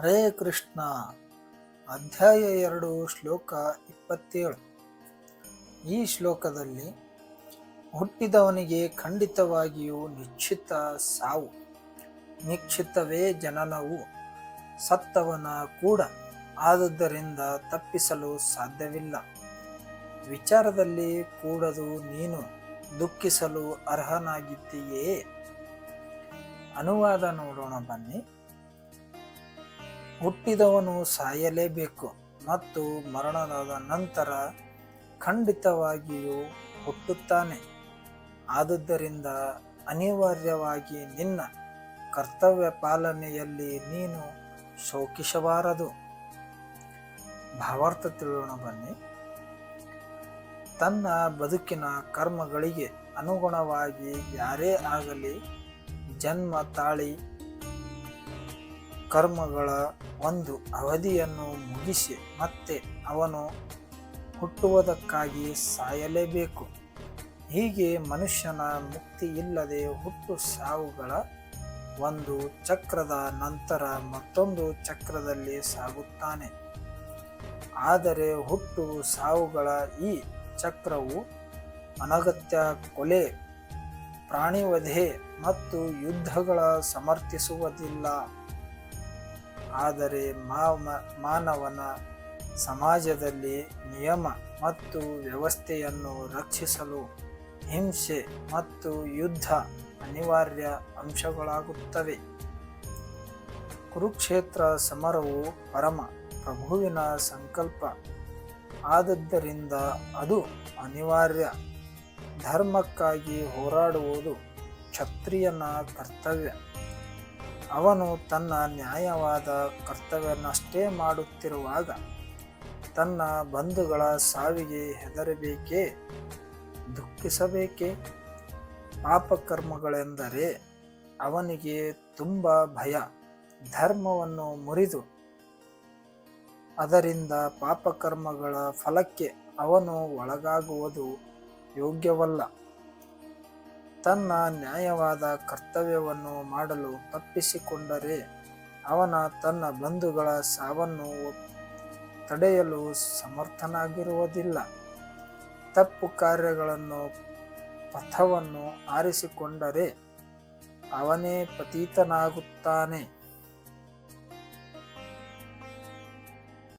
ಹರೇ ಕೃಷ್ಣ. ಅಧ್ಯಾಯ ಎರಡು, ಶ್ಲೋಕ ಇಪ್ಪತ್ತೇಳು. ಈ ಶ್ಲೋಕದಲ್ಲಿ ಹುಟ್ಟಿದವನಿಗೆ ಖಂಡಿತವಾಗಿಯೂ ನಿಶ್ಚಿತ ಸಾವು ನಿಶ್ಚಿತವೇ ಜನನವು ಸತ್ತವನ ಕೂಡ ಆದುದರಿಂದ ತಪ್ಪಿಸಲು ಸಾಧ್ಯವಿಲ್ಲ. ವಿಚಾರದಲ್ಲಿ ಕೂಡದು ನೀನು ದುಃಖಿಸಲು ಅರ್ಹನಾಗಿದ್ದೀಯೇ? ಅನುವಾದ ನೋಡೋಣ ಬನ್ನಿ. ಹುಟ್ಟಿದವನು ಸಾಯಲೇಬೇಕು ಮತ್ತು ಮರಣದಾದ ನಂತರ ಖಂಡಿತವಾಗಿಯೂ ಹುಟ್ಟುತ್ತಾನೆ. ಆದುದರಿಂದ ಅನಿವಾರ್ಯವಾಗಿ ನಿನ್ನ ಕರ್ತವ್ಯ ಪಾಲನೆಯಲ್ಲಿ ನೀನು ಶೋಕಿಸಬಾರದು. ಭಾವಾರ್ಥ ತಿಳಿಯೋಣ ಬನ್ನಿ. ತನ್ನ ಬದುಕಿನ ಕರ್ಮಗಳಿಗೆ ಅನುಗುಣವಾಗಿ ಯಾರೇ ಆಗಲಿ ಜನ್ಮ ತಾಳಿ ಕರ್ಮಗಳ ಒಂದು ಅವಧಿಯನ್ನು ಮುಗಿಸಿ ಮತ್ತೆ ಅವನು ಹುಟ್ಟುವುದಕ್ಕಾಗಿ ಸಾಯಲೇಬೇಕು. ಹೀಗೆ ಮನುಷ್ಯನ ಮುಕ್ತಿ ಇಲ್ಲದೆ ಹುಟ್ಟು ಸಾವುಗಳ ಒಂದು ಚಕ್ರದ ನಂತರ ಮತ್ತೊಂದು ಚಕ್ರದಲ್ಲಿ ಸಾಗುತ್ತಾನೆ. ಆದರೆ ಹುಟ್ಟು ಸಾವುಗಳ ಈ ಚಕ್ರವು ಅನಗತ್ಯ ಕೊಲೆ, ಪ್ರಾಣಿವಧೆ ಮತ್ತು ಯುದ್ಧಗಳ ಸಮರ್ಥಿಸುವುದಿಲ್ಲ. ಆದರೆ ಮಾನವನ ಸಮಾಜದಲ್ಲಿ ನಿಯಮ ಮತ್ತು ವ್ಯವಸ್ಥೆಯನ್ನು ರಕ್ಷಿಸಲು ಹಿಂಸೆ ಮತ್ತು ಯುದ್ಧ ಅನಿವಾರ್ಯ ಅಂಶಗಳಾಗುತ್ತವೆ. ಕುರುಕ್ಷೇತ್ರ ಸಮರವು ಪರಮ ಪ್ರಭುವಿನ ಸಂಕಲ್ಪ. ಆದದ್ದರಿಂದ ಅದು ಅನಿವಾರ್ಯ. ಧರ್ಮಕ್ಕಾಗಿ ಹೋರಾಡುವುದು ಕ್ಷತ್ರಿಯನ ಕರ್ತವ್ಯ. ಅವನು ತನ್ನ ನ್ಯಾಯವಾದ ಕರ್ತವ್ಯನಷ್ಟೇ ಮಾಡುತ್ತಿರುವಾಗ ತನ್ನ ಬಂಧುಗಳ ಸಾವಿಗೆ ಹೆದರಬೇಕೇ? ದುಃಖಿಸಬೇಕೇ? ಪಾಪಕರ್ಮಗಳೆಂದರೆ ಅವನಿಗೆ ತುಂಬ ಭಯ, ಧರ್ಮವನ್ನು ಮುರಿದು. ಅದರಿಂದ ಪಾಪಕರ್ಮಗಳ ಫಲಕ್ಕೆ ಅವನು ಒಳಗಾಗುವುದು ಯೋಗ್ಯವಲ್ಲ. ತನ್ನ ನ್ಯಾಯವಾದ ಕರ್ತವ್ಯವನ್ನು ಮಾಡಲು ತಪ್ಪಿಸಿಕೊಂಡರೆ ಅವನ ತನ್ನ ಬಂಧುಗಳ ಸಾವನ್ನು ತಡೆಯಲು ಸಮರ್ಥನಾಗಿರುವುದಿಲ್ಲ. ತಪ್ಪು ಕಾರ್ಯಗಳನ್ನು, ಪಥವನ್ನು ಆರಿಸಿಕೊಂಡರೆ ಅವನೇ ಪತೀತನಾಗುತ್ತಾನೆ.